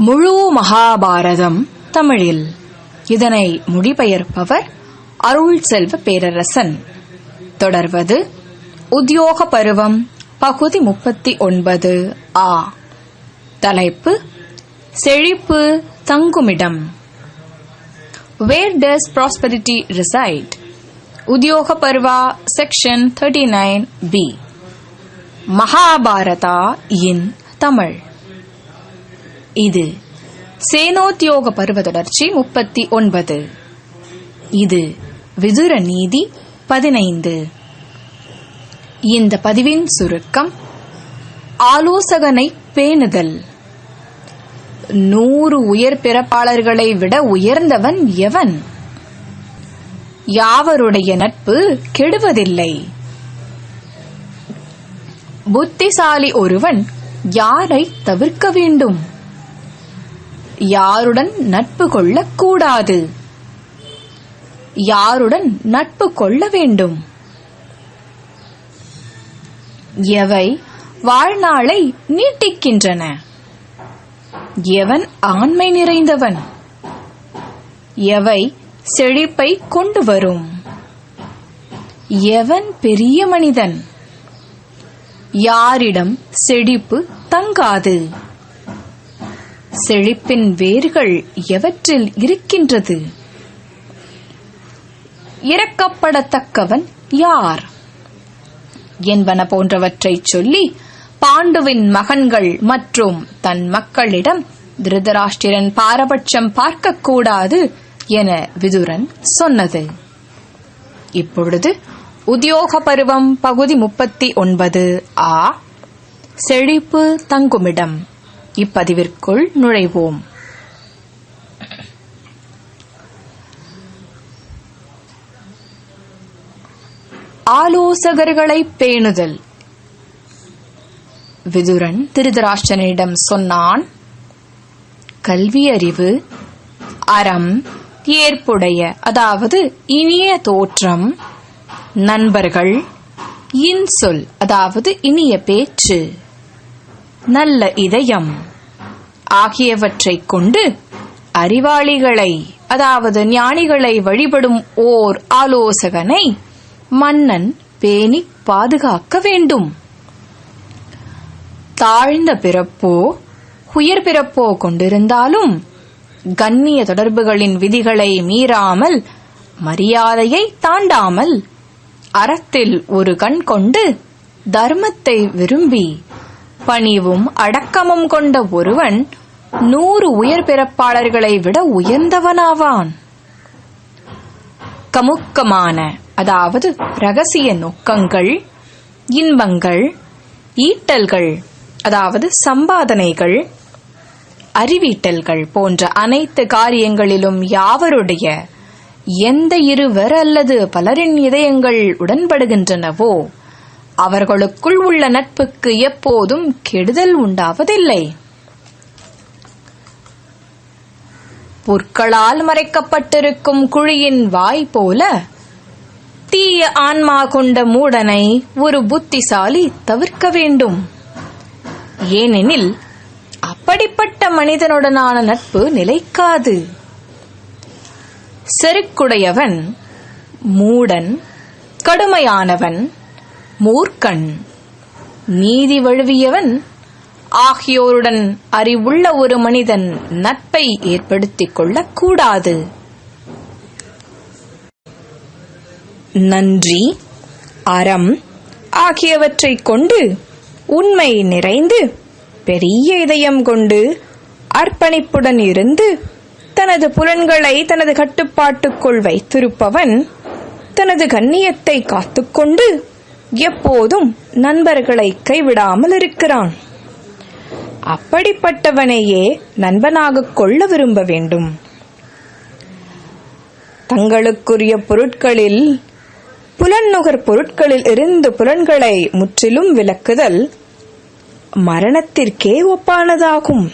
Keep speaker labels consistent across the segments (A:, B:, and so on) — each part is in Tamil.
A: முழு மகாபாரதம் தமிழில். இதனை மொழிபெயர்ப்பவர் அருள் செல்வ பேரரசன். தொடர்வது உத்தியோக பருவம் பகுதி முப்பத்தி ஒன்பது ஆ. தலைப்பு செழிப்பு தங்குமிடம். வேர் டஸ் prosperity recite Udyoga Parva section thirty nine B Mahabharata in Tamil. இது சேனோத்தியோக பருவ தொடர்ச்சி முப்பத்தி ஒன்பது. இது விதுர நீதி பதினைந்து. இந்த பதிவின் சுருக்கம் ஆலோசகனை பேணுதல். நூறு உயர் பிறப்பாளர்களை விட உயர்ந்தவன் எவன்? யாவருடைய நட்பு கெடுவதில்லை. புத்திசாலி ஒருவன் யாரை தவிர்க்க வேண்டும்? யாருடன் நட்பு கொள்ளக்கூடாது. யாருடன் நட்பு கொள்ள வேண்டும். எவை வாழ்நாளை நீட்டிக்கின்றன. எவன் ஆண்மை நிறைந்தவன். எவை செழிப்பை கொண்டு வரும். எவன் பெரிய மனிதன். யாரிடம் செழிப்பு தங்காது. செழிப்பின் வேர்கள் எவற்றில் இருக்கின்றது? இறக்கப்படத்தக்கவன் யார்? என்பன போன்றவற்றைச் சொல்லி பாண்டுவின் மகன்கள் மற்றும் தன் மக்களிடம் திருதராஷ்டிரன் பாரபட்சம் பார்க்கக்கூடாது என விதுரன் சொன்னது. இப்பொழுது உத்தியோக பருவம் பகுதி முப்பத்தி ஒன்பது ஆ. செழிப்பு தங்குமிடம். இப்பதிவிற்குள் நுழைவோம். ஆலோசகர்களை பேணுதல். விதுரன் திருதராஷ்டிரனிடம் சொன்னான் கல்வியறிவு அறம் ஏற்புடைய அதாவது இனிய தோற்றம் நண்பர்கள் இன்சொல் அதாவது இனிய பேச்சு நல்ல இதயம். ஆகியவற்றைக் கொண்டு அறிவாளிகளை அதாவது ஞானிகளை வழிபடும் ஓர் ஆலோசகனை மன்னன் பேணி பாதுகாக்க வேண்டும். தாழ்ந்த பிறப்போ உயர் பிறப்போ கொண்டிருந்தாலும் கண்ணிய தொடர்புகளின் விதிகளை மீறாமல் மரியாதையை தாண்டாமல் அறத்தில் ஒரு கண் கொண்டு தர்மத்தை விரும்பி பணிவும் அடக்கமும் கொண்ட ஒருவன் நூறு உயர் பிறப்பாளர்களை விட உயர்ந்தவனாவான். கமுக்கமான அதாவது ரகசிய நோக்கங்கள் இன்பங்கள் ஈட்டல்கள் அதாவது சம்பாதனைகள் அறிவீட்டல்கள் போன்ற அனைத்து காரியங்களிலும் யாவருடைய எந்த இருவர் அல்லது பலரின் இதயங்கள் உடன்படுகின்றனவோ அவர்களுக்குள் உள்ள நட்புக்கு எப்போதும் கெடுதல் உண்டாவதில்லை. புற்களால் மறைக்கப்பட்டிருக்கும் குழியின் வாய் போல தீய ஆன்மா கொண்ட மூடனை ஒரு புத்திசாலி தவிர்க்க வேண்டும். ஏனெனில் அப்படிப்பட்ட மனிதனுடனான நட்பு நிலைக்காது. செருக்குடையவன் மூடன் கடுமையானவன் மூர்க்கன். நீதி வழுவியவன் ஆகியோருடன் அறிவுள்ள ஒரு மனிதன் நட்பை ஏற்படுத்திக் கொள்ளக்கூடாது. நன்றி அறம் ஆகியவற்றைக் கொண்டு உண்மை நிறைந்து பெரிய இதயம் கொண்டு அர்ப்பணிப்புடன் இருந்து தனது புலன்களை தனது கட்டுப்பாட்டுக்குள் வைத்திருப்பவன் தனது கண்ணியத்தை காத்துக்கொண்டு எப்போதும் நண்பர்களை கைவிடாமல் இருக்கிறான். அப்படிப்பட்டவனையே நண்பனாகக் கொள்ள விரும்ப வேண்டும். தங்களுக்குரிய பொருட்களில் புலன்நுகர் பொருட்களில் இருந்து புலன்களை முற்றிலும் விலக்குதல் மரணத்திற்கே ஒப்பானதாகும்.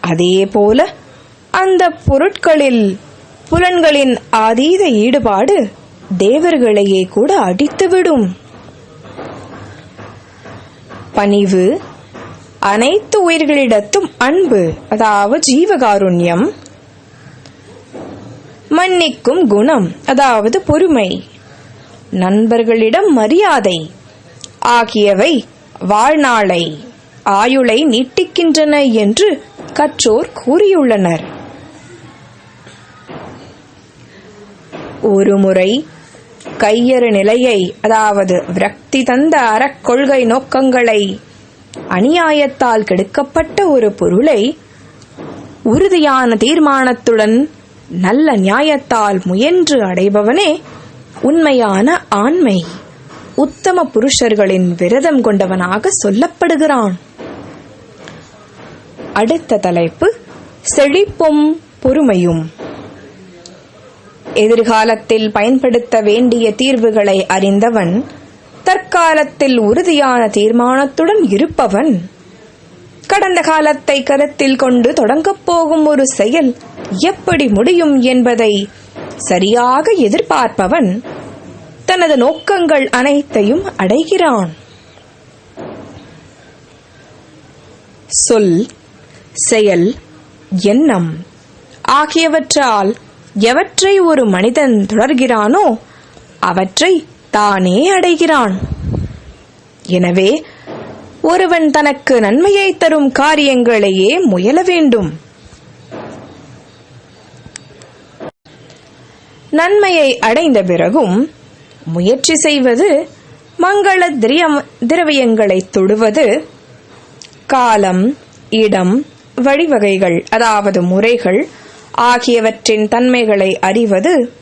A: அதேபோல அந்த பொருட்களில் புலன்களின் அதீத ஈடுபாடு தேவர்களையே கூட அடித்துவிடும். பணிவு
B: அனைத்து உயிர்களிடத்தும் அன்பு அதாவது ஜீவகாருண்யம். மன்னிக்கும் குணம் அதாவது பொறுமை. நண்பர்களிடம் மரியாதை ஆகியவை வாழ்நாளை ஆயுளை நீட்டிக்கின்றன என்று கற்றோர் கூறியுள்ளனர். ஒருமுறை கையறு நிலையை அதாவது விரக்தி தந்த அறக்கொள்கை நோக்கங்களை அநியாயத்தால் கெடுக்கப்பட்ட ஒரு பொருளை உறுதியான தீர்மானத்துடன் நல்ல நியாயத்தால் முயன்று அடைபவனே உண்மையான ஆண்மை. உத்தம புருஷர்களின் விரதம் கொண்டவனாக சொல்லப்படுகிறான். அடுத்த தலைப்பு செழிப்பும் பொறுமையும். எதிர்காலத்தில் பயன்படுத்த வேண்டிய தீர்வுகளை அறிந்தவன் தற்காலத்தில் உறுதியான தீர்மானத்துடன் இருப்பவன் கடந்த காலத்தை கருத்தில் கொண்டு தொடங்கப் போகும் ஒரு செயல் எப்படி முடியும் என்பதை சரியாக எதிர்பார்ப்பவன் தனது நோக்கங்கள் அனைத்தையும் அடைகிறான். சொல் செயல் எண்ணம் ஆகியவற்றால் எவற்றை ஒரு மனிதன் தொடர்கிறானோ அவற்றை தானே அடைகிறான். எனவே ஒருவன் தனக்கு நன்மையை தரும் காரியங்களையே முயல வேண்டும். நன்மையை அடைந்த பிறகும் முயற்சி செய்வது மங்கள திரியம்- திரவியங்களை தொடுவது காலம் இடம் வழிவகைகள் அதாவது முறைகள் ஆகியவற்றின் தன்மைகளை அறிவது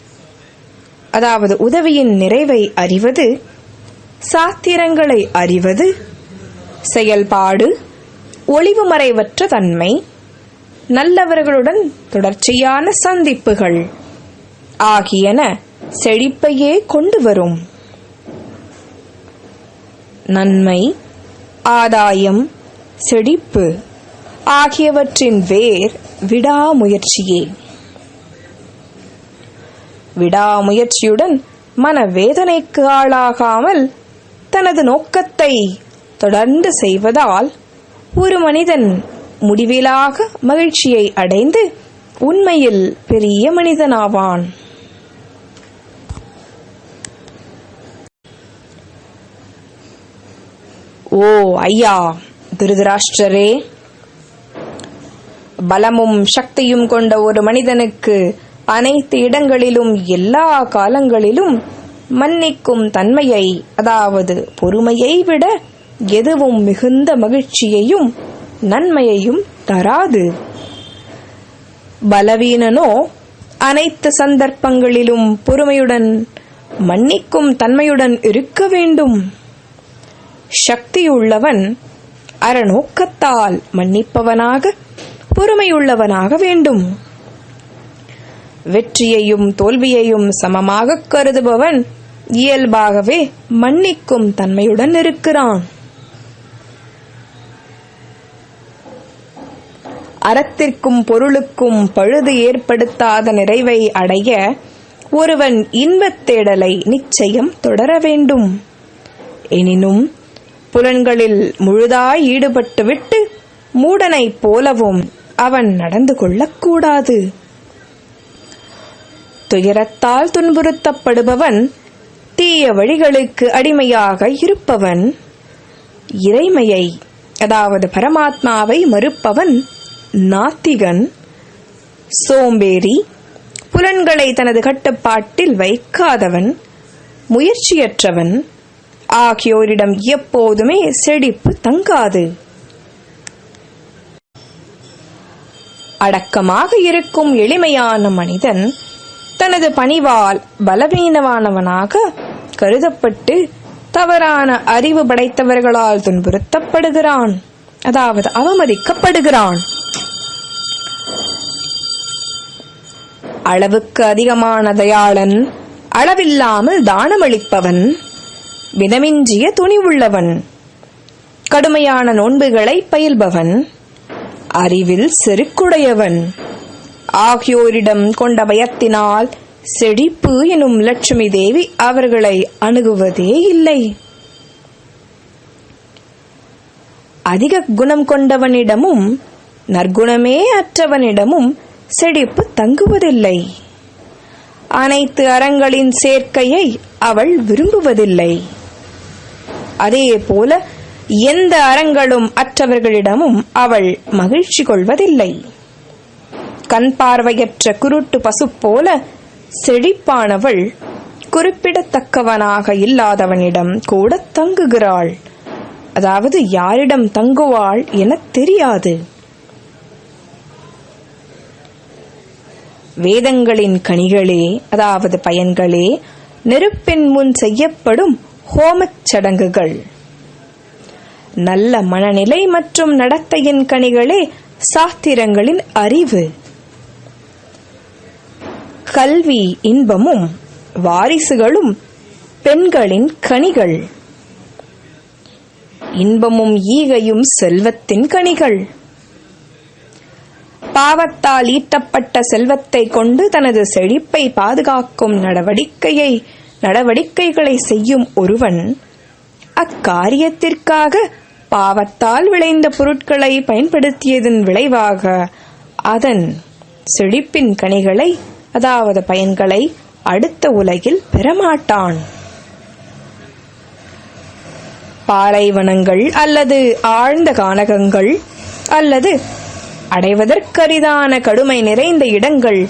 B: அதாவது உதவியின் நிறைவை அறிவது சாத்திரங்களை அறிவது செயல்பாடு ஒளிவு மறைவற்ற தன்மை நல்லவர்களுடன் தொடர்ச்சியான சந்திப்புகள் ஆகியன செழிப்பையே கொண்டு வரும். நன்மை ஆதாயம் செழிப்பு ஆகியவற்றின் வேர் விடாமுயற்சியே. விடாமுயற்சியுடன் மனவேதனைக்கு ஆளாகாமல் தனது நோக்கத்தை தொடர்ந்து செய்வதால் ஒரு மனிதன் முடிவிலாக மகிழ்ச்சியை அடைந்து உண்மையில் பெரிய மனிதனாவான். ஓ ஐயா திருதராஷ்டரே பலமும் சக்தியும் கொண்ட ஒரு மனிதனுக்கு அனைத்து இடங்களிலும் எல்லா காலங்களிலும் மன்னிக்கும் தன்மையை அதாவது பொறுமையை விட எதுவும் மிகுந்த மகிழ்ச்சியையும் நன்மையையும் தராது. பலவீனனோ அனைத்து சந்தர்ப்பங்களிலும் பொறுமையுடன் மன்னிக்கும் தன்மையுடன் இருக்க வேண்டும். சக்தியுள்ளவன் அறநோக்கத்தால் மன்னிப்பவனாக பொறுமையுள்ளவனாக வேண்டும். வெற்றியையும் தோல்வியையும் சமமாக கருதுபவன் இயல்பாகவே மன்னிக்கும் தன்மையுடன் இருக்கிறான். அறத்திற்கும் பொருளுக்கும் பழுது ஏற்படுத்தாத நிறைவை அடைய ஒருவன் இன்பத் தேடலை நிச்சயம் தொடர வேண்டும். எனினும் புலன்களில் முழுதாய் ஈடுபட்டுவிட்டு மூடனைப் போலவும் அவன் நடந்து கொள்ளக்கூடாது. துயரத்தால் துன்புறுத்தப்படுபவன் தீய வழிகளுக்கு அடிமையாக இருப்பவன். இறைமையை அதாவது பரமாத்மாவை மறுப்பவன் நாத்திகன். சோம்பேறி புலன்களை தனது கட்டுப்பாட்டில் வைக்காதவன் முயற்சியற்றவன். ஆகியோரிடம் எப்போதுமே செழிப்பு தங்காது. அடக்கமாக இருக்கும் எளிமையான மனிதன் தனது பணிவால் பலவீனமானவனாக கருதப்பட்டு தவறான அறிவு படைத்தவர்களால் துன்புறுத்தப்படுகிறான். அதாவது அவமதிக்கப்படுகிறான். அளவுக்கு அதிகமான தயாளன் அளவில்லாமல் தானமளிப்பவன் விதமிஞ்சிய துணிவுள்ளவன் கடுமையான நோன்புகளை பயில்பவன் அறிவில் செருக்குடையவன். ஆகியோரிடம் கொண்ட பயத்தினால் செழிப்பு எனும் லட்சுமி தேவி அவர்களை அணுகுவதே இல்லை. அதிக குணம் கொண்டவனிடமும் நற்குணமே அற்றவனிடமும் செழிப்பு தங்குவதில்லை. அனைத்து அறங்களின் சேர்க்கையை அவள் விரும்புவதில்லை. அதே போல எந்த அறங்களும் அற்றவர்களிடமும் அவள் மகிழ்ச்சி கொள்வதில்லை. கண் பார்வையற்ற குருட்டு பசு போல செழிப்பானவள் குறிப்பிடத்தக்கவனாக இல்லாதவனிடம் கூட தங்குகிறாள். அதாவது யாரிடம் தங்குவாள் என தெரியாது. வேதங்களின் கனிகளே அதாவது பயன்களே நெருப்பின் முன் செய்யப்படும் ஹோமச் சடங்குகள். நல்ல மனநிலை மற்றும் நடத்தையின் கனிகளே சாஸ்திரங்களின் அறிவு. கல்வி இன்பமும் வாரிசுகளும் பெண்களின் கனிகள். இன்பமும் ஈகையும் செல்வத்தின் கனிகள். பாவத்தால் ஈட்டப்பட்ட செல்வத்தை கொண்டு தனது செழிப்பை பாதுகாக்கும் நடவடிக்கையை நடவடிக்கைகளை செய்யும் ஒருவன் அக்காரியத்திற்காக பாவத்தால் விளைந்த பொருட்களை பயன்படுத்தியதன் விளைவாக அதன் செழிப்பின் கனிகளை அதாவது பயன்களை அடுத்த உலகில் பெறமாட்டான். பாலைவனங்கள் அல்லது ஆழ்ந்த கானகங்கள் அல்லது அடைவதற்கரிதான கடுமை நிறைந்த இடங்கள்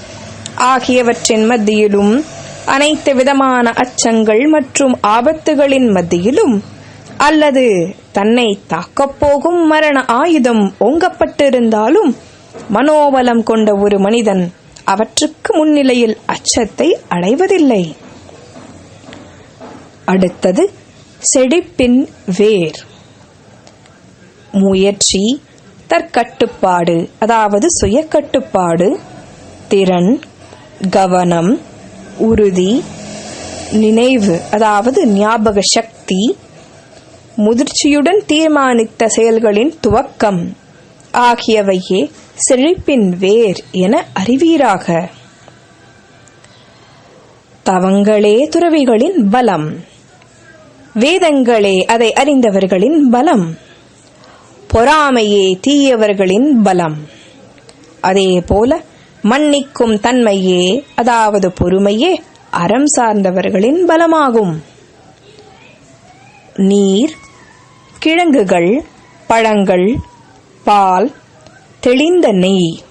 B: ஆகியவற்றின் மத்தியிலும் அனைத்து விதமான அச்சங்கள் மற்றும் ஆபத்துகளின் மத்தியிலும் அல்லது தன்னை தாக்கப் போகும் மரண ஆயுதம் ஓங்கப்பட்டிருந்தாலும் மனோபலம் கொண்ட ஒரு மனிதன் அவற்றுக்கு முன்னிலையில் அச்சத்தை அடைவதில்லை. அடுத்தது செழிப்பின் வேர். முயற்சி தற்கட்டுப்பாடு அதாவது சுயக்கட்டுப்பாடு திறன் கவனம் உறுதி நினைவு அதாவது ஞாபக சக்தி முதிர்ச்சியுடன் தீர்மானித்த செயல்களின் துவக்கம். ஆகியவையே செழிப்பின் வேர் என அறிவீராக. தவங்களே துறவிகளின் பலம். வேதங்களே அதை அறிந்தவர்களின் பலம். பொறாமையே தீயவர்களின் பலம். அதே போல மன்னிக்கும் தன்மையே அதாவது பொறுமையே அறம் சார்ந்தவர்களின் பலமாகும். நீர் கிழங்குகள் பழங்கள் பால் தெளிந்த நெய்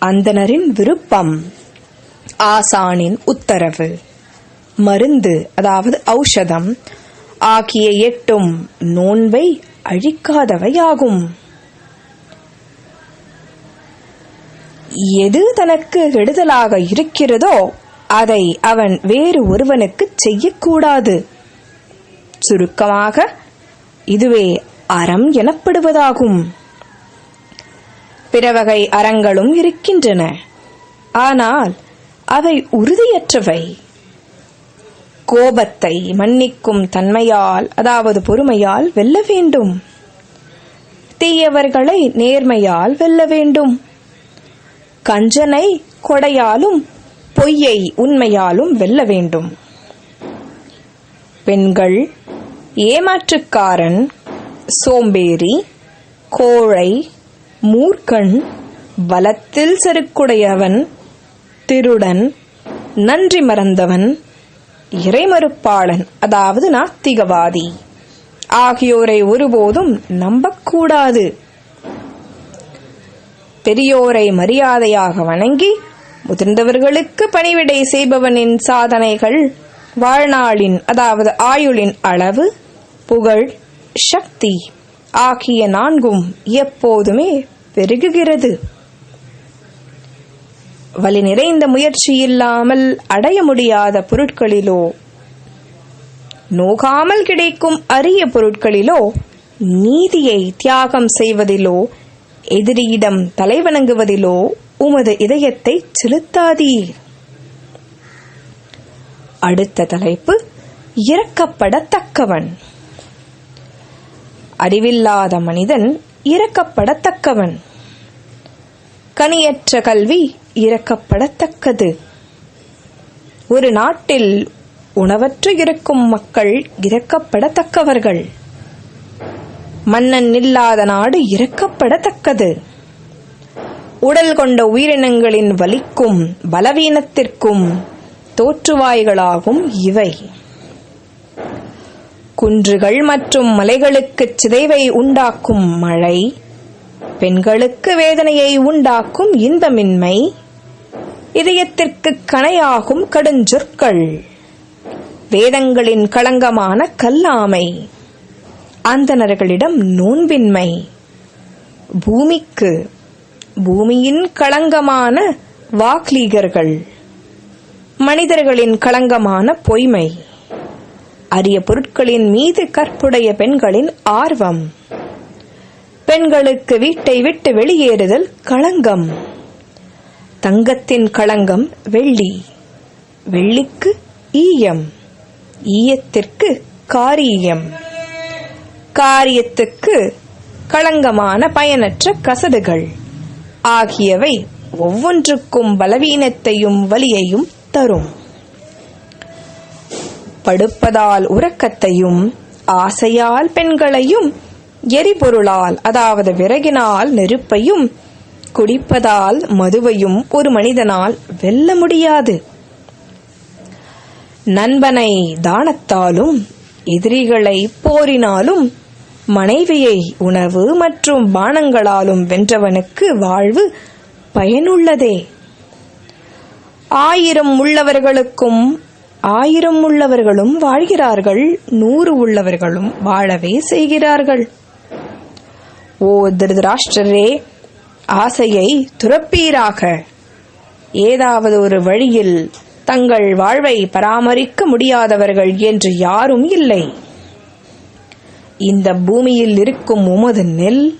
B: அந்தனரின் விருப்பம். ஆசானின் உத்தரவு. மருந்து அதாவது ஔஷதம் ஆகிய எட்டும் நோன்பை அழிக்காதவையாகும். எது தனக்கு கெடுதலாக இருக்கிறதோ அதை அவன் வேறு ஒருவனுக்கு செய்யக்கூடாது. சுருக்கமாக இதுவே அறம் எனப்படுவதாகும். பிறவகை அறங்களும் இருக்கின்றன. ஆனால் அவை உறுதியற்றவை. கோபத்தை மன்னிக்கும் தன்மையால் அதாவது பொறுமையால் வெல்ல வேண்டும். தீயவர்களை நேர்மையால் வெல்ல வேண்டும். கஞ்சனை கொடையாலும் பொய்யை உண்மையாலும் வெல்ல வேண்டும். பெண்கள் ஏமாற்றுக்காரன் சோம்பேறி கோழை மூர்க்கண் வலத்தில் செருக்குடையவன் திருடன் நன்றி மறந்தவன் இறைமறுப்பாளன் அதாவது நாத்திகவாதி. ஆகியோரை ஒருபோதும் நம்பக்கூடாது. பெரியோரை மரியாதையாக வணங்கி முதிர்ந்தவர்களுக்கு பணிவிடை செய்பவனின் சாதனைகள் வாழ்நாளின் அதாவது ஆயுளின் அளவு புகழ் சக்தி ஆகிய நான்கும் எப்போதுமே பெருகுகிறது. வலி நிறைந்த முயற்சி இல்லாமல் அடைய முடியாத பொருட்களிலோ நோகாமல் கிடைக்கும் அரிய பொருட்களிலோ நீதியை தியாகம் செய்வதிலோ எதிரியிடம் தலைவணங்குவதிலோ உமது இதயத்தை செலுத்தாதீர். அடுத்த தலைப்பு இறக்கப்படத்தக்கவன் அறிவில்லாத மனிதன் இறக்கப்படத்தக்கவன். கனியற்ற கல்வி இறக்கப்படத்தக்கது. ஒரு நாட்டில் உணவற்று இருக்கும் மக்கள் இறக்கப்படத்தக்கவர்கள். மன்னன் இல்லாத நாடு இறக்கப்படத்தக்கது. உடல் கொண்ட உயிரினங்களின் வலிக்கும் பலவீனத்திற்கும் தோற்றுவாய்களாகும் இவை. குன்றுகள் மற்றும் மலைகளுக்குச் சிதைவை உண்டாக்கும் மழை பெண்களுக்கு வேதனையை உண்டாக்கும் இன்பமின்மை இதயத்திற்கு கணையாகும் கடுஞ்சொற்கள் வேதங்களின் களங்கமான கல்லாமை அந்தணர்களிடம் நோன்பின்மை பூமிக்கு பூமியின் களங்கமான வாக்லீகர்கள் மனிதர்களின் களங்கமான பொய்மை. அரிய பொருட்களின் மீது கற்புடைய பெண்களின் ஆர்வம். பெண்களுக்கு வீட்டை விட்டு வெளியேறுதல் களங்கம். தங்கத்தின் களங்கம் வெள்ளி. வெள்ளிக்கு ஈயம். ஈயத்திற்கு காரியம். காரியத்துக்கு களங்கமான பயனற்ற கசடுகள். ஆகியவை ஒவ்வொன்றுக்கும் பலவீனத்தையும் வலியையும் தரும். படுப்பதால் உறக்கத்தையும் ஆசையால் பெண்களையும் எரிபொருளால் அதாவது விறகினால் நெருப்பையும் குடிப்பதால் மதுவையும் ஒரு மனிதனால் வெல்ல முடியாது. நண்பனை தானத்தாலும் எதிரிகளை போரினாலும் மனைவியை உணவு மற்றும் பானங்களாலும் வென்றவனுக்கு வாழ்வு பயனுள்ளதே. ஆயிரம் உள்ளவர்களுக்கும் ஆயிரம் உள்ளவர்களும் வாழ்கிறார்கள் நூறு உள்ளவர்களும் வாழவே செய்கிறார்கள். ஓ திருதராஷ்டரே ஆசையை துறப்பீராக. ஏதாவது ஒரு வழியில் தங்கள் வாழ்வை பராமரிக்க முடியாதவர்கள் என்று யாரும் இல்லை. இந்த பூமியில் இருக்கும் உமது நெல்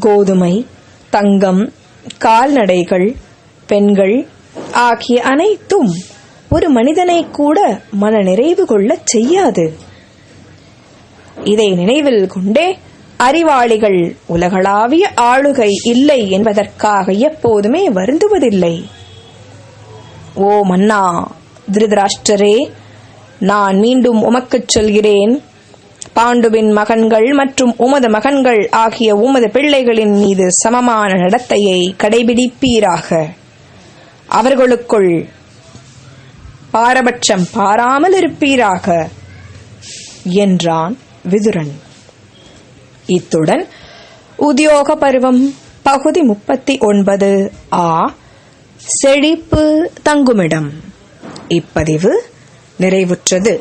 B: கோதுமை தங்கம் கால்நடைகள் பெண்கள் ஆகிய அனைத்தும் ஒரு மனிதனை கூட மன நிறைவு கொள்ளச் செய்யாது. இதை நினைவில் கொண்டே அறிவாளிகள் உலகளாவிய ஆளுகை இல்லை என்பதற்காக எப்போதுமே வருந்துவதில்லை. ஓ மன்னா திருதராஷ்டரே நான் மீண்டும் உமக்குச் சொல்கிறேன். பாண்டுவின் மகன்கள் மற்றும் உமது மகன்கள் ஆகிய உமது பிள்ளைகளின் மீது சமமான நடத்தையை கடைபிடிப்பீராக. அவர்களுக்குள் பாரபட்சம் பாராமல் இருப்பீராக என்றான் விதுரன். இத்துடன் உத்தியோக பருவம் பகுதி முப்பத்தி ஒன்பது ஆ செழிப்பு தங்குமிடம். இப்பதிவு நிறைவுற்றது.